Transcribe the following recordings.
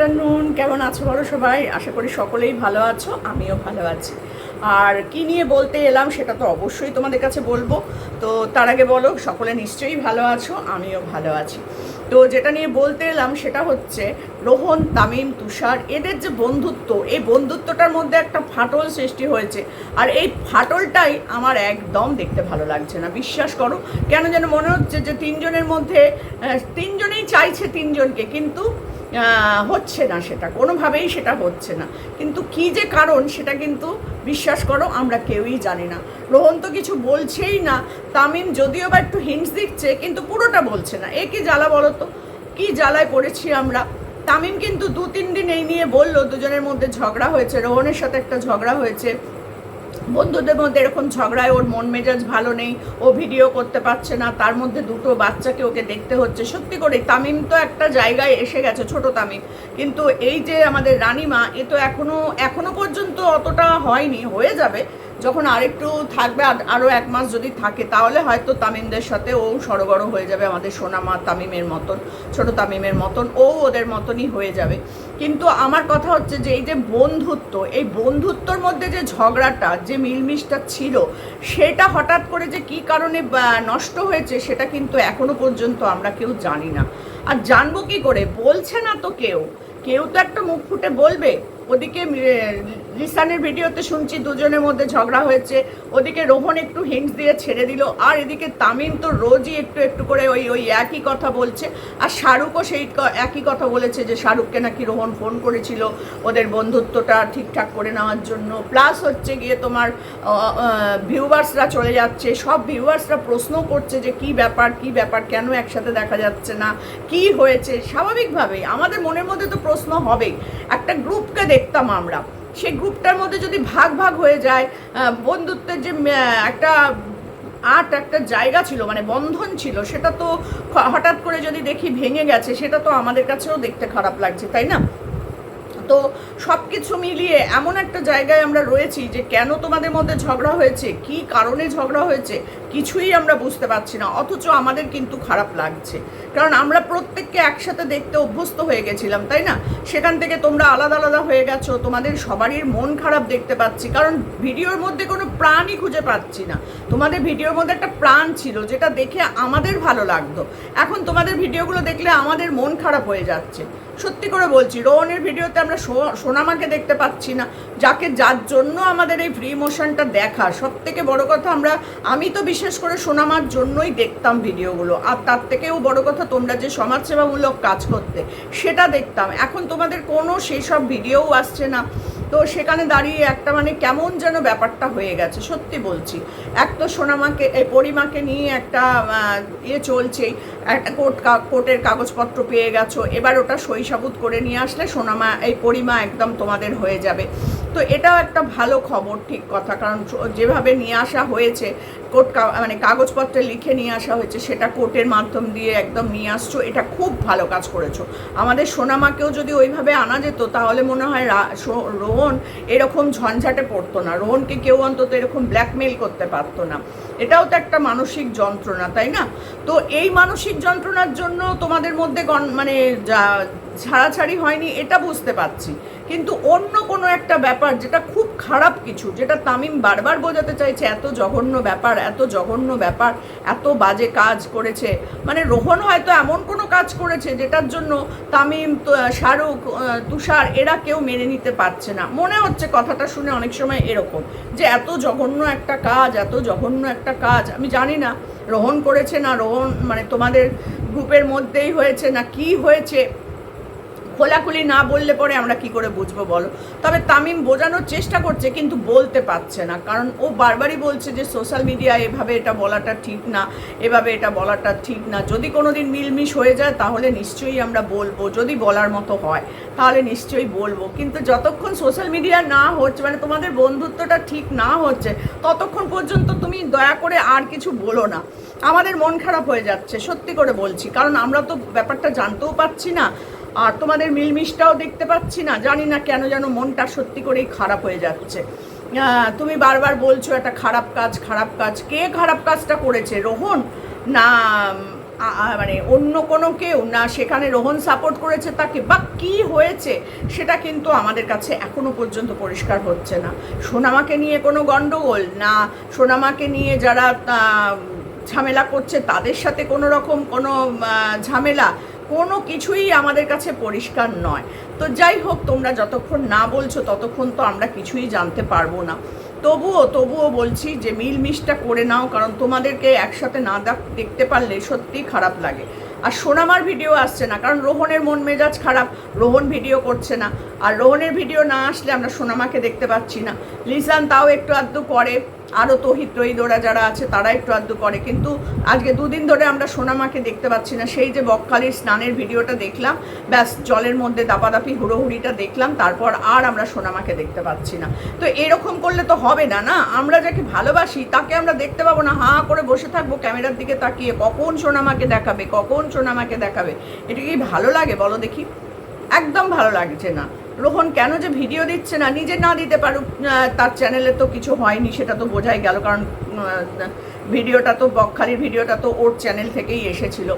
Afternoon কেমন আছো বলো সবাই? আশা করি সকলেই ভালো আছো, আমিও ভালো আছি। আর কি নিয়ে বলতে এলাম সেটা তো অবশ্যই তোমাদের কাছে বলব। তো তার আগে বলো, সকলে নিশ্চয়ই ভালো আছো, আমিও ভালো আছি। তো যেটা নিয়ে বলতে এলাম সেটা হচ্ছে, রোহন, তামিম, তুষার, এদের যে বন্ধুত্ব, এই বন্ধুত্বটার মধ্যে একটা ফাটল সৃষ্টি হয়েছে। আর এই ফাটলটাই আমার একদম দেখতে ভালো লাগছে না, বিশ্বাস করো। কেন যেন মনে হচ্ছে যে তিনজনের মধ্যে তিনজনেই চাইছে তিনজনকে, কিন্তু হচ্ছে না সেটা। কোনোভাবেই সেটা হচ্ছে না। কিন্তু কি যে কারণ সেটা কিন্তু বিশ্বাস করো, আমরা কেউই জানি না। রোহন তো কিছু বলছেই না। তামিম যদিও বা একটু হিন্টস দিচ্ছে, কিন্তু পুরোটা বলছে না। এ কি জ্বালা বলো তো? কি জ্বালায় পড়েছি আমরা? তামিম কিন্তু দু তিন দিন এই নিয়ে বলল, দুজনের মধ্যে ঝগড়া হয়েছে। রোহনের সাথে একটা ঝগড়া হয়েছে। বন্ধুদের মধ্যে এরকম ঝগড়ায় ওর মন মেজাজ ভালো নেই, ও ভিডিও করতে পারছে না, তার মধ্যে দুটো বাচ্চাকে ওকে দেখতে হচ্ছে। সত্যি করে, তামিম তো একটা জায়গায় এসে গেছে, ছোট তামিম। কিন্তু এই যে আমাদের রানিমা, এ তো এখনও এখনও পর্যন্ত অতটা হয়নি, হয়ে যাবে। যখন আরেকটু থাকবে আরও এক মাস যদি থাকে, তাহলে হয়তো তামিমদের সাথে ও সড়গড় হয়ে যাবে, আমাদের সোনামা তামিমের মতন, ছোট তামিমের মতন, ও ওদের মতনই হয়ে যাবে। কিন্তু আমার কথা হচ্ছে যে, এই যে বন্ধুত্ব, এই বন্ধুত্বর মধ্যে যে ঝগড়াটা, যে মিলমিশটা ছিল, সেটা হঠাৎ করে যে কি কারণে নষ্ট হয়েছে, সেটা কিন্তু এখনও পর্যন্ত আমরা কেউ জানি না। আর জানব কি করে? বলছে না তো কেউ। কেউ তো একটা মুখ ফুটে বলবে, ওদিকে লিসানের ভিডিওতে শুনছি দুজনের মধ্যে ঝগড়া হয়েছে। ওদিকে রোহন একটু হিন্টস দিয়ে ছেড়ে দিল, আর এদিকে তামিম তো রোজই একটু একটু করে ওই ওই একই কথা বলছে। আর শাহরুখও সেই একই কথা বলেছে যে শাহরুখকে নাকি রোহন ফোন করেছিল ওদের বন্ধুত্বটা ঠিকঠাক করে নেওয়ার জন্য। প্লাস হচ্ছে গিয়ে তোমার ভিউয়ার্সরা চলে যাচ্ছে। সব ভিউয়ার্সরা প্রশ্ন করছে যে কি ব্যাপার কি ব্যাপার, কেন একসাথে দেখা যাচ্ছে না, কি হয়েছে? স্বাভাবিকভাবেই আমাদের মনের মধ্যে তো প্রশ্ন হবেই। একটা গ্রুপকে দেখতাম আমরা। সেই গ্রুপটার মধ্যে যদি ভাগ ভাগ হয়ে যায় বন্ধুত্বের যে একটা আট একটা জায়গা ছিল মানে বন্ধন ছিল, সেটা তো হঠাৎ করে যদি দেখি ভেঙে গেছে, সেটা তো আমাদের কাছেও দেখতে খারাপ লাগছে, তাই না? তো সব কিছু মিলিয়ে এমন একটা জায়গায় আমরা রয়েছি যে কেন তোমাদের মধ্যে ঝগড়া হয়েছে, কি কারণে ঝগড়া হয়েছে, কিছুই আমরা বুঝতে পারছি না, অথচ আমাদের কিন্তু খারাপ লাগছে। কারণ আমরা প্রত্যেককে একসাথে দেখতে অভ্যস্ত হয়ে গেছিলাম, তাই না? সেখান থেকে তোমরা আলাদা আলাদা হয়ে গেছো, তোমাদের সবারই মন খারাপ দেখতে পাচ্ছি, কারণ ভিডিওর মধ্যে কোনো প্রাণই খুঁজে পাচ্ছি না। তোমাদের ভিডিওর মধ্যে একটা প্রাণ ছিল, যেটা দেখে আমাদের ভালো লাগতো। এখন তোমাদের ভিডিওগুলো দেখলে আমাদের মন খারাপ হয়ে যাচ্ছে। সত্যি করে বলছি, রোহনের ভিডিওতে আমরা সোনামাকে দেখতে পাচ্ছি না, যাকে যার জন্য আমাদের এই ফ্রি মোশনটা দেখা। সব থেকে বড় কথা আমরা, আমি তো বিশেষ করে সোনামার জন্যই দেখতাম ভিডিওগুলো, আর তার থেকেও বড় কথা তোমরা যে সমাজসেবামূলক কাজ করতে, সেটা দেখতাম। এখন তোমাদের কোনো সেই সব ভিডিও আসছে না। তো সেখানে দাঁড়িয়ে একটা মানে কেমন যেন ব্যাপারটা হয়ে গেছে, সত্যি বলছি। এক তো সোনামাকে এই পরিমাকে নিয়ে একটা ইয়ে চলছেই। একটা কোর্ট কোর্টের কাগজপত্র পেয়ে গেছো, এবার ওটা সাবুত করে নিয়ে আসলে সোনামা, এই পরিমা একদম তোমাদের হয়ে যাবে। তো এটাও একটা ভালো খবর, ঠিক কথা। কারণ যেভাবে নিয়ে আসা হয়েছে, কোর্ট মানে কাগজপত্রে লিখে নিয়ে আসা হয়েছে, সেটা কোর্টের মাধ্যম দিয়ে একদম নিয়ে আসছো, এটা খুব ভালো কাজ করেছ। আমাদের সোনামাকেও যদি ওইভাবে আনা যেত, তাহলে মনে হয় রোহন এরকম ঝঞ্ঝাটে পড়তো না। রোহনকে কেউ অন্তত এরকম ব্ল্যাকমেল করতে পারতো না। এটাও তো একটা মানসিক যন্ত্রণা, তাই না? তো এই মানসিক যন্ত্রণার জন্য তোমাদের মধ্যে মানে যা- ছাড়াছাড়ি হয়নি, এটা বুঝতে পারছি। কিন্তু অন্য কোনো একটা ব্যাপার যেটা খুব খারাপ কিছু, যেটা তামিম বারবার বোঝাতে চাইছে, এত জঘন্য ব্যাপার, এত জঘন্য ব্যাপার, এত বাজে কাজ করেছে। মানে রোহন হয়তো এমন কোনো কাজ করেছে যেটার জন্য তামিম শাহরুখ তুষার, এরা কেউ মেনে নিতে পারছে না। মনে হচ্ছে কথাটা শুনে অনেক সময় এরকম, যে এত জঘন্য একটা কাজ, এত জঘন্য একটা কাজ, আমি জানি না রোহন করেছে না রোহন মানে তোমাদের গ্রুপের মধ্যেই হয়েছে না কি হয়েছে। খোলাখুলি না বললে পরে আমরা কি করে বুঝব বলো? তবে তামিম বোঝানোর চেষ্টা করছে কিন্তু বলতে পারছে না। কারণ ও বারবারই বলছে যে সোশ্যাল মিডিয়া এভাবে এটা বলাটা ঠিক না, এভাবে এটা বলাটা ঠিক না। যদি কোনো দিন মিলমিশ হয়ে যায় তাহলে নিশ্চয়ই আমরা বলব। যদি বলার মতো হয় তাহলে নিশ্চয়ই বলব। কিন্তু যতক্ষণ সোশ্যাল মিডিয়া না হচ্ছে মানে তোমাদের বন্ধুত্বটা ঠিক না হচ্ছে, ততক্ষণ পর্যন্ত তুমি দয়া করে আর কিছু বলো না। আমাদের মন খারাপ হয়ে যাচ্ছে, সত্যি করে বলছি। কারণ আমরা তো ব্যাপারটা জানতেও পারছি না। আর তোমাদের মিলমিশটাও দেখতে পাচ্ছি না, জানি না কেন যেন মনটা সত্যি করেই খারাপ হয়ে যাচ্ছে। তুমি বারবার বলছো একটা খারাপ কাজ খারাপ কাজ। কে খারাপ কাজটা করেছে? রোহন? না মানে অন্য কোনো কেউ? না, সেখানে রোহন সাপোর্ট করেছে তাকে? বা কি হয়েছে? সেটা কিন্তু আমাদের কাছে এখনও পর্যন্ত পরিষ্কার হচ্ছে না। সোনামাকে নিয়ে কোনো গণ্ডগোল না, সোনামাকে নিয়ে যারা ঝামেলা করছে, তাদের সাথে কোনো রকম কোনো ঝামেলা? কোনো কিছুই আমাদের কাছে পরিষ্কার নয়। তো যাই হোক, তোমরা যতক্ষণ না বলছো, ততক্ষণ তো আমরা কিছুই জানতে পারব না। তবুও তবুও বলছি যে মিল মিশটা করে নাও, কারণ তোমাদেরকে একসাথে না দেখতে পারলে সত্যিই খারাপ লাগে। আর সোনামার ভিডিও আসছে না, কারণ রোহনের মন মেজাজ খারাপ, রোহন ভিডিও করছে না। আর রোহনের ভিডিও না আসলে আমরা সোনামাকে দেখতে পাচ্ছি না। লিসান তাও একটু আধটু করে। আরও তহিত রহিদোরা যারা আছে, তারা একটু আধটু করে। কিন্তু আজকে দুদিন ধরে আমরা সোনামাকে দেখতে পাচ্ছি না। সেই যে বকখালির স্নানের ভিডিওটা দেখলাম, ব্যাস জলের মধ্যে দাপাদাপি, হুড়োহুড়িটা দেখলাম, তারপর আর আমরা সোনামাকে দেখতে পাচ্ছি না। তো এরকম করলে তো হবে না না? আমরা যাকে ভালোবাসি, তাকে আমরা দেখতে পাবো না। হাঁ করে বসে থাকব ক্যামেরার দিকে তাকিয়ে, কখন সোনামাকে দেখাবে, কখন সোনামাকে দেখাবে? এটা কি ভালো লাগে বলো দেখি? একদম ভালো লাগছে না। রোহন, কেন যে ভিডিও দিচ্ছে না? নিজে না দিতে পারুক তার চ্যানেলে তো কিছু হয়নি, সেটা তো বোঝাই গেল, কারণ ভিডিওটা তো বকখালির ভিডিওটা তো ওর চ্যানেল থেকেই এসেছিল।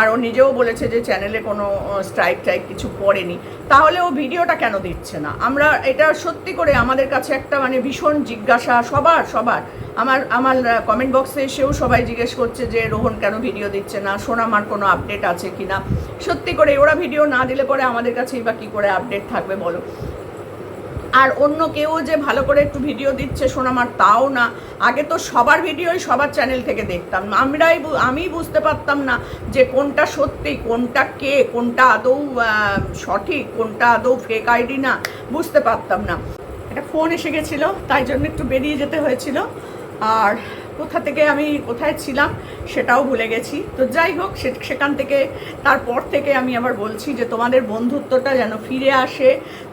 আর ও নিজেও বলেছে যে চ্যানেলে কোনো স্ট্রাইক ট্রাইক কিছু পড়েনি তাহলে ও ভিডিওটা কেন দিচ্ছে না? আমরা এটা সত্যি করে আমাদের কাছে একটা মানে ভীষণ জিজ্ঞাসা, সবার সবার। আমার আমার কমেন্ট বক্সে এসেও সবাই জিজ্ঞেস করছে যে, রোহন কেন ভিডিও দিচ্ছে না? সোনামার কোনো আপডেট আছে কি না সত্যি করে ওরা ভিডিও না দিলে পরে আমাদের কাছেই বা কী করে আপডেট থাকবে বলো? আর অন্য কেউ যে ভালো করে একটু ভিডিও দিচ্ছে সোনামার তাও না। আগে তো সবার ভিডিওই সবার চ্যানেল থেকে দেখতাম। আমরাই আমি বুঝতে পারতাম না যে কোনটা সত্যি, কোনটা কে, কোনটা আদৌ সঠিক, কোনটা আদৌ ফেক আইডি না, বুঝতে পারতাম না। একটা ফোন এসে গেছিল, তাই জন্য একটু বেরিয়ে যেতে হয়েছিল। আর কোথা থেকে আমি কোথায় ছিলাম সেটাও ভুলে গেছি। তো যাই হোক সেখান থেকে, তারপর থেকে আমি আবার বলছি যে তোমাদের বন্ধুত্বটা যেন ফিরে আসে।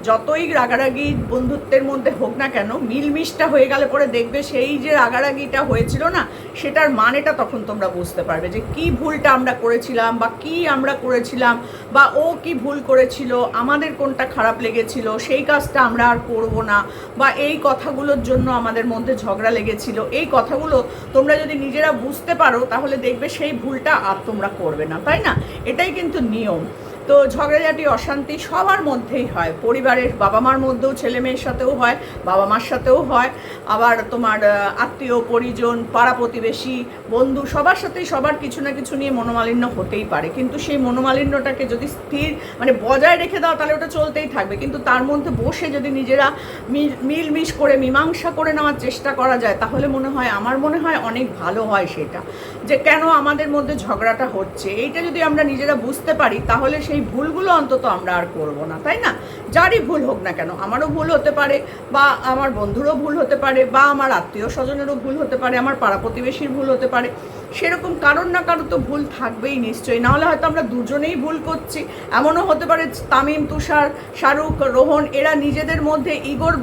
যতই রাগারাগি বন্ধুত্বের মধ্যে হোক না কেন, মিলমিশটা হয়ে গেলে পরে দেখবে সেই যে রাগারাগিটা হয়েছিল না, সেটার মানেটা তখন তোমরা বুঝতে পারবে যে কি ভুলটা আমরা করেছিলাম বা কি আমরা করেছিলাম বা ও কি ভুল করেছিল, আমাদের কোনটা খারাপ লেগেছিল, সেই কাজটা আমরা আর করব না বা এই কথাগুলোর জন্য আমাদের মধ্যে ঝগড়া লেগেছিল। এই কথাগুলো তোমরা যদি নিজেরা বুঝতে পারো তাহলে দেখবে সেই ভুলটা আর তোমরা করবে না তাই না? এটাই কিন্তু নিয়ম। তো ঝগড়াঝাটি, অশান্তি সবার মধ্যেই হয়। পরিবারের বাবা মার মধ্যেও ছেলে মেয়ের সাথেও হয় বাবা মার সাথেও হয়। আবার তোমার আত্মীয়, পরিজন, পাড়া প্রতিবেশী, বন্ধু, সবার সাথেই সবার কিছু না কিছু নিয়ে মনোমালিন্য হতেই পারে। কিন্তু সেই মনোমালিন্যটাকে যদি স্থির মানে বজায় রেখে দাও, তাহলে ওটা চলতেই থাকবে। কিন্তু তার মধ্যে বসে যদি নিজেরা মিল মিলমিশ করে, মীমাংসা করে নেওয়ার চেষ্টা করা যায়, তাহলে মনে হয়, আমার মনে হয় অনেক ভালো হয় সেটা। যে কেন আমাদের মধ্যে ঝগড়াটা হচ্ছে? এইটা যদি আমরা নিজেরা বুঝতে পারি, তাহলে সেই ভুলগুলো অন্তত আমরা আর করব না, তাই না? যারই ভুল হোক না কেন, আমারও ভুল হতে পারে, বা আমার বন্ধুরও ভুল হতে পারে, বা আমার আত্মীয় স্বজনেরও ভুল হতে পারে, আমার পাড়া প্রতিবেশীর ভুল হতে পারে। সেরকম কারোর না কারও তো ভুল থাকবেই নিশ্চয়ই। নাহলে হয়তো আমরা দুজনেই ভুল করছি। এমনও হতে পারে তামিম, তুষার, শাহরুখ, রোহন, এরা নিজেদের মধ্যে ইগোর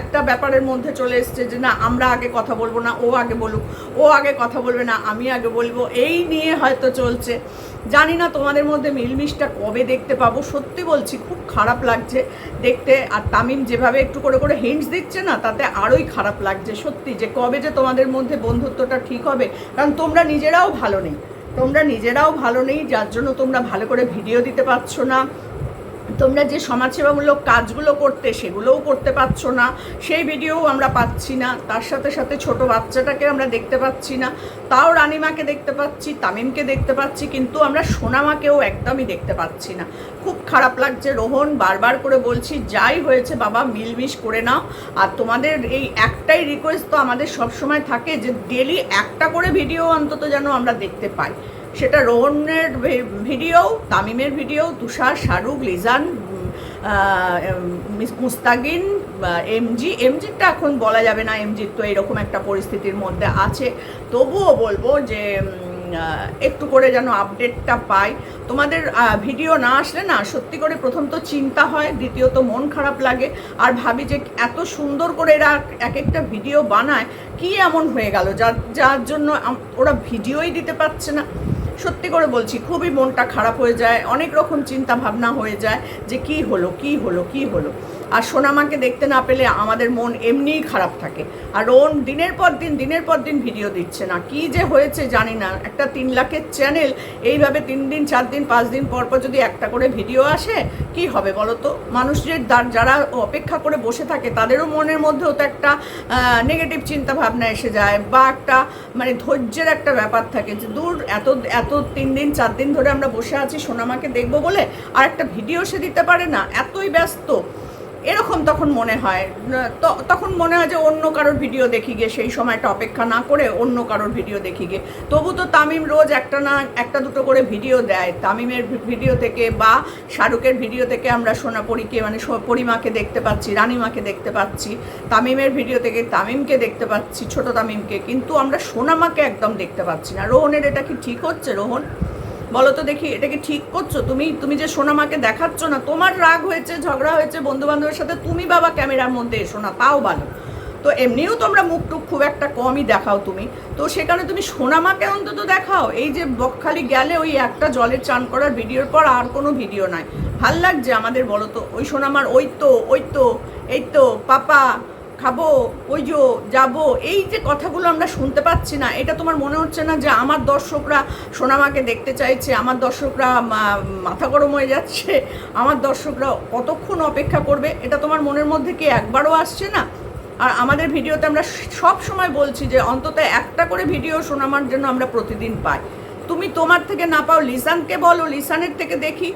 একটা ব্যাপারের মধ্যে চলে এসছে যে না, আমরা আগে কথা বলব না, ও আগে বলুক, ও আগে কথা বলবে না, আমি আগে বলব। এই নিয়ে হয়তো চলছে। জানি না তোমাদের মধ্যে মিলমিশটা কবে দেখতে পাবো। সত্যি বলছি খারাপ লাগছে দেখতে, আর তামিম যেভাবে একটু করে করে হিন্টস দিচ্ছে না, তাতে আরোই খারাপ লাগছে, সত্যি। যে কবে যে তোমাদের মধ্যে বন্ধুত্বটা ঠিক হবে, কারণ তোমরা নিজেরাও ভালো নেই। তোমরা নিজেরাও ভালো নেই, যার জন্য তোমরা ভালো করে ভিডিও দিতে পারছ না। তোমরা যে সমাজসেবামূলক কাজগুলো করতে সেগুলোও করতে পারছ না, সেই ভিডিওও আমরা পাচ্ছি না, তার সাথে সাথে ছোট বাচ্চাটাকে আমরা দেখতে পাচ্ছি না, তাও রানিমাকে দেখতে পাচ্ছি, তামিমকে দেখতে পাচ্ছি, কিন্তু আমরা সোনামাকেও একদমই দেখতে পাচ্ছি না। খুব খারাপ লাগছে রোহন, বারবার করে বলছি, যাই হয়েছে বাবা, মিলমিশ করে নাও। আর তোমাদের এই একটাই রিকোয়েস্ট তো আমাদের সবসময় থাকে যে ডেলি একটা করে ভিডিও অন্তত যেন আমরা দেখতে পাই। সেটা রোহনের ভিডিও, তামিমের ভিডিও, তুষার, শাহরুখ, লিজান মিস- মুস্তাগিন এমজি এমজিটা এখন বলা যাবে না এমজির তো এরকম একটা পরিস্থিতির মধ্যে আছে। তবুও বলব যে একটু করে যেন আপডেটটা পাই। তোমাদের ভিডিও না আসলে না, সত্যি করে প্রথম তো চিন্তা হয়, দ্বিতীয়ত মন খারাপ লাগে। আর ভাবি যে এত সুন্দর করে এরা এক একটা ভিডিও বানায়, কি এমন হয়ে গেল? যার যার জন্য ওরা ভিডিওই দিতে পারছে না। সত্যি করে বলছি, খুবই মনটা খারাপ হয়ে যায়, অনেক রকম চিন্তা ভাবনা হয়ে যায় যে কি হলো কি হলো কি হলো। আর সোনামাকে দেখতে না পেলে আমাদের মন এমনিই খারাপ থাকে। আর ওন দিনের পর দিন, দিনের পর দিন ভিডিও দিচ্ছে না। কি যে হয়েছে জানি না। একটা তিন লাখের চ্যানেল এইভাবে তিন দিন, চার দিন, পাঁচ দিন পর পর যদি একটা করে ভিডিও আসে, কি হবে বলো তো? মানুষের যারা অপেক্ষা করে বসে থাকে, তাদেরও মনের মধ্যেও তো একটা নেগেটিভ চিন্তা ভাবনা এসে যায় বা একটা মানে ধৈর্যের একটা ব্যাপার থাকে যে, দূর, এত এত তিন দিন, চার দিন ধরে আমরা বসে আছি, সোনামাকে দেখব বলে, আর একটা ভিডিও সে দিতে পারে না। এতই ব্যস্ত। এরকম তখন মনে হয়। তখন মনে হয় যে অন্য কারোর ভিডিও দেখি গিয়ে, সেই সময়টা অপেক্ষা না করে অন্য কারোর ভিডিও দেখি গিয়ে। তবু তো তামিম রোজ একটা না একটা দুটো করে ভিডিও দেয়। তামিমের ভিডিও থেকে বা শাহরুখের ভিডিও থেকে আমরা সোনাপরিকে মানে পরিমাকে দেখতে পাচ্ছি, রানিমাকে দেখতে পাচ্ছি। তামিমের ভিডিও থেকে তামিমকে দেখতে পাচ্ছি, ছোট তামিমকে। কিন্তু আমরা সোনামাকে একদম দেখতে পাচ্ছি না। রোহনের এটা কি ঠিক হচ্ছে, রোহন? বলো তো দেখি, এটা কি ঠিক করছ? তুমি তুমি যে সোনামাকে দেখাচ্ছ না, তোমার রাগ হয়েছে, ঝগড়া হয়েছে বন্ধু বান্ধবের সাথে তুমি বাবা ক্যামেরার মধ্যে এসো না, তাও ভালো। তো এমনিও তোমরা মুখ টুক খুব একটা কমই দেখাও তুমি। তো সেখানে তুমি সোনামাকে অন্তত দেখাও। এই যে বকখালি গেলে ওই একটা জলের চান করার ভিডিওর পর আর কোনো ভিডিও নাই। ভালো লাগছে আমাদের বলো তো, ওই সোনামার ওই তো ওই তো এই তো, পাপা। খাব, ওই যো যাব, এই যে কথাগুলো আমরা শুনতে পাচ্ছি না, এটা তোমার মনে হচ্ছে না যে আমার দর্শকরা সোনামাকে দেখতে চাইছে, আমার দর্শকরা মাথা গরম হয়ে যাচ্ছে, আমার দর্শকরা কতক্ষণ অপেক্ষা করবে? এটা তোমার মনের মধ্যে কি একবারও আসছে না? আর আমাদের ভিডিওতে আমরা সব সময় বলছি যে অন্তত একটা করে ভিডিও সোনামার জন্য আমরা প্রতিদিন পাই। তুমি তোমার থেকে না পাও, লিসানকে বলো, লিসানের থেকে দেখি।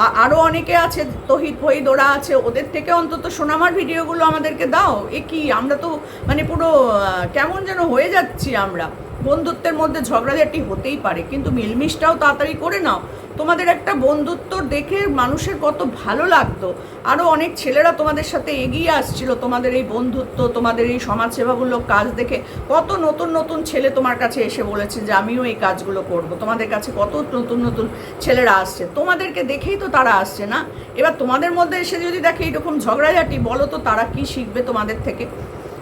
আ- আরও অনেকে আছে, তহিদ ফহিদ, ওরা আছে, ওদের থেকে অন্তত সোনামার ভিডিওগুলো আমাদেরকে দাও। এ কি, আমরা তো মানে পুরো কেমন যেন হয়ে যাচ্ছি আমরা। বন্ধুত্বের মধ্যে ঝগড়াঝাটি হতেই পারে, কিন্তু মিলমিশটাও তাড়াতাড়ি করে নাও। তোমাদের একটা বন্ধুত্ব দেখে মানুষের কত ভালো লাগতো। আরও অনেক ছেলেরা তোমাদের সাথে এগিয়ে আসছিল, তোমাদের এই বন্ধুত্ব, তোমাদের এই সমাজসেবামূলক কাজ দেখে। কত নতুন নতুন ছেলে তোমার কাছে এসে বলেছে যে, আমিও এই কাজগুলো করব। তোমাদের কাছে কত নতুন নতুন ছেলেরা আসছে। তোমাদেরকে দেখেই তো তারা আসছে না? এবার তোমাদের মধ্যে এসে যদি দেখে এইরকম ঝগড়াঝাটি, বলো তো তারা কি শিখবে তোমাদের থেকে?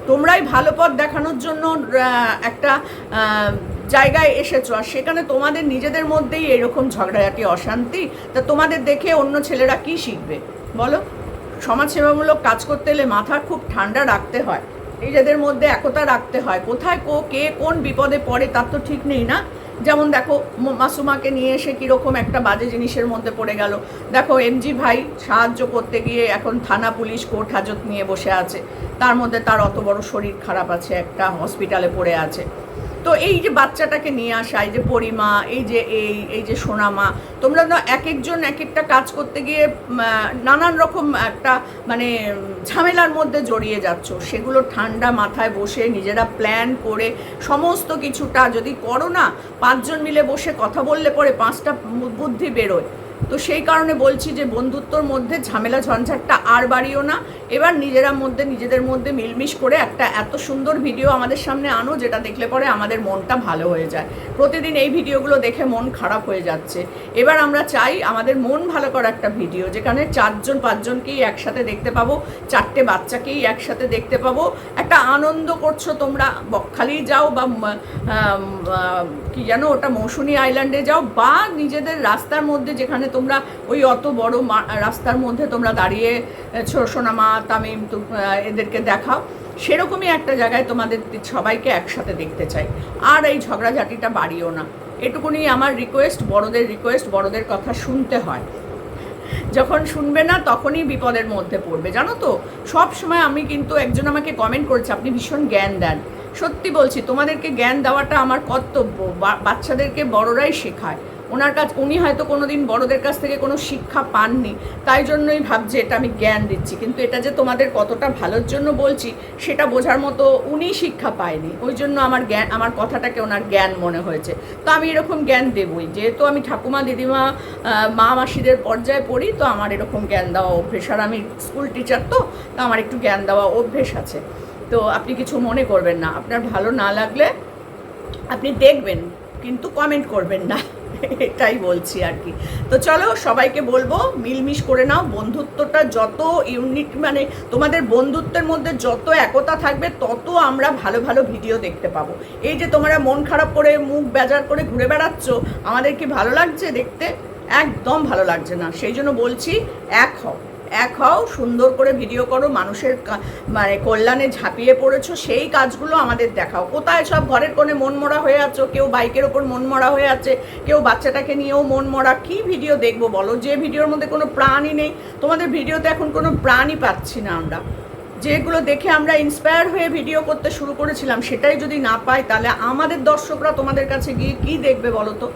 তোমরাই ভালো পথ দেখানোর জন্য একটা জায়গায় এসেছ। আর সেখানে তোমাদের নিজেদের মধ্যেই এরকম ঝগড়াঝাটি, অশান্তি, তা তোমাদের দেখে অন্য ছেলেরা কি শিখবে? বলো। সমাজসেবামূলক কাজ করতে এলে মাথা খুব ঠান্ডা রাখতে হয়। নিজেদের মধ্যে একতা রাখতে হয়। কোথায় কো, কে, কোন বিপদে পড়ে, তার তো ঠিক নেই না? যেমন দেখো মাসুমাকে নিয়ে এসে কীরকম একটা বাজে জিনিসের মধ্যে পড়ে গেল। দেখো এমজি ভাই সাহায্য করতে গিয়ে এখন থানা পুলিশ কোর্ট হাজত নিয়ে বসে আছে। তার মধ্যে তার অত বড় শরীর খারাপ আছে, একটা হসপিটালে পড়ে আছে। তো এই যে বাচ্চাটাকে নিয়ে আসা, এই যে পরিমা, এই যে এই এই যে সোনামা, তোমরা না এক একজন এক একটা কাজ করতে গিয়ে নানান রকম একটা মানে ঝামেলার মধ্যে জড়িয়ে যাচ্ছ। সেগুলো ঠান্ডা মাথায় বসে নিজেরা প্ল্যান করে সমস্ত কিছুটা যদি করো না, পাঁচজন মিলে বসে কথা বললে পরে পাঁচটা বুদ্ধি বেরোয়। তো সেই কারণে বলছি যে বন্ধুত্বর মধ্যে ঝামেলা ঝঞ্ঝাটটা আর বাড়িও না। এবার নিজেরা মধ্যে নিজেদের মধ্যে মিলমিশ করে একটা এত সুন্দর ভিডিও আমাদের সামনে আনো, যেটা দেখলে পরে আমাদের মনটা ভালো হয়ে যায়। প্রতিদিন এই ভিডিওগুলো দেখে মন খারাপ হয়ে যাচ্ছে। এবার আমরা চাই আমাদের মন ভালো করা একটা ভিডিও, যেখানে চারজন, পাঁচজনকেই একসাথে দেখতে পাবো, চারটে বাচ্চাকেই একসাথে দেখতে পাবো। একটা আনন্দ করছ তোমরা বকখালি যাও বা কি জানো ওটা মৌসুনি আইল্যান্ডে যাও বা নিজেদের রাস্তার মধ্যে যেখানে তোমরা ওই অত বড় রাস্তার মধ্যে তোমরা দাঁড়িয়ে আহ, ছো- সোনামা তামিম এদেরকে দেখাও। সেরকমই একটা জায়গায় তোমাদের সবাইকে একসাথে দেখতে চাই। আর এই ঝগড়াঝাটিটা বাড়িও না। এটুকুনি আমার রিকোয়েস্ট বড়দের রিকোয়েস্ট বড়দের কথা শুনতে হয়। যখন শুনবে না তখনই বিপদের মধ্যে পড়বে। জানো তো সব সময় আমি কিন্তু একজন আমাকে কমেন্ট করেছে আপনি ভীষণ জ্ঞান দেন। সত্যি বলছি, তোমাদেরকে জ্ঞান দেওয়াটা আমার কর্তব্য। বাচ্চাদেরকে বড়রাই শেখায়। ওনার কাছ, উনি হয়তো কোনোদিন বড়োদের কাছ থেকে কোনো শিক্ষা পাননি, তাই জন্যই ভাবছে এটা আমি জ্ঞান দিচ্ছি। কিন্তু এটা যে তোমাদের কতটা ভালোর জন্য বলছি, সেটা বোঝার মতো উনি শিক্ষা পায়নি। ওই জন্য আমার জ্ঞান, আমার কথাটাকে ওনার জ্ঞান মনে হয়েছে। তো আমি এরকম জ্ঞান দেবই। যেহেতু আমি ঠাকুমা, দিদিমা মা, মাসিদের পর্যায়ে পড়ি, তো আমার এরকম জ্ঞান দেওয়া অভ্যেস। আর আমি স্কুল টিচার তো তো আমার একটু জ্ঞান দেওয়া অভ্যেস আছে। তো আপনি কিছু মনে করবেন না। আপনার ভালো না লাগলে আপনি দেখবেন, কিন্তু কমেন্ট করবেন না। এটাই বলছি আর কি। তো চলো সবাইকে বলব, মিলমিশ করে নাও। বন্ধুত্বটা যত ইউনিট মানে তোমাদের বন্ধুত্বের মধ্যে যত একতা থাকবে, তত আমরা ভালো ভালো ভিডিও দেখতে পাবো। এই যে তোমরা মন খারাপ করে, মুখ বেজার করে ঘুরে বেড়াচ্ছ, আমাদের কি ভালো লাগছে দেখতে? একদম ভালো লাগছে না। সেই জন্য বলছি, এক হও। এক হও, সুন্দর করে ভিডিও করো, মানুষের মানে কল্যাণে ঝাঁপিয়ে পড়েছো, সেই কাজগুলো আমাদের দেখাও। কোথায় সব ঘরের কোণে মন মরা হয়ে আছো? কেউ বাইকের ওপর মন মরা হয়ে আছে, কেউ বাচ্চাটাকে নিয়েও মন মরা। কি ভিডিও দেখব বলো? যে ভিডিওর মধ্যে কোনো প্রাণই নেই, তোমাদের ভিডিওতে এখন কোনো প্রাণই পাচ্ছি না আমরা। যেগুলো দেখে আমরা ইন্সপায়ার হয়ে ভিডিও করতে শুরু করেছিলাম, সেটাই যদি না পাই, তাহলে আমাদের দর্শকরা তোমাদের কাছে গিয়ে কি দেখবে বলো তো?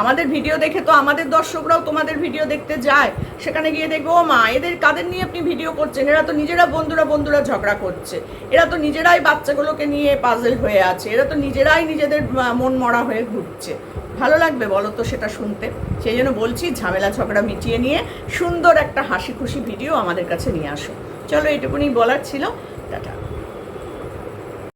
আমাদের ভিডিও দেখে তো আমাদের দর্শকরাও তোমাদের ভিডিও দেখতে যায়। সেখানে গিয়ে দেখবে, ও মা, এদের কাদের নিয়ে আপনি ভিডিও করছেন? এরা তো নিজেরা বন্ধুরা বন্ধুরা ঝগড়া করছে। এরা তো নিজেরাই বাচ্চাগুলোকে নিয়ে পাজল হয়ে আছে। এরা তো নিজেরাই নিজেদের মন মরা হয়ে ঘুরছে। ভালো লাগবে বলো তো সেটা শুনতে। সেই জন্য বলছি, ঝামেলা ঝগড়া মিটিয়ে নিয়ে সুন্দর একটা হাসি খুশি ভিডিও আমাদের কাছে নিয়ে আসো। চলো এটুকুনি বলার ছিল।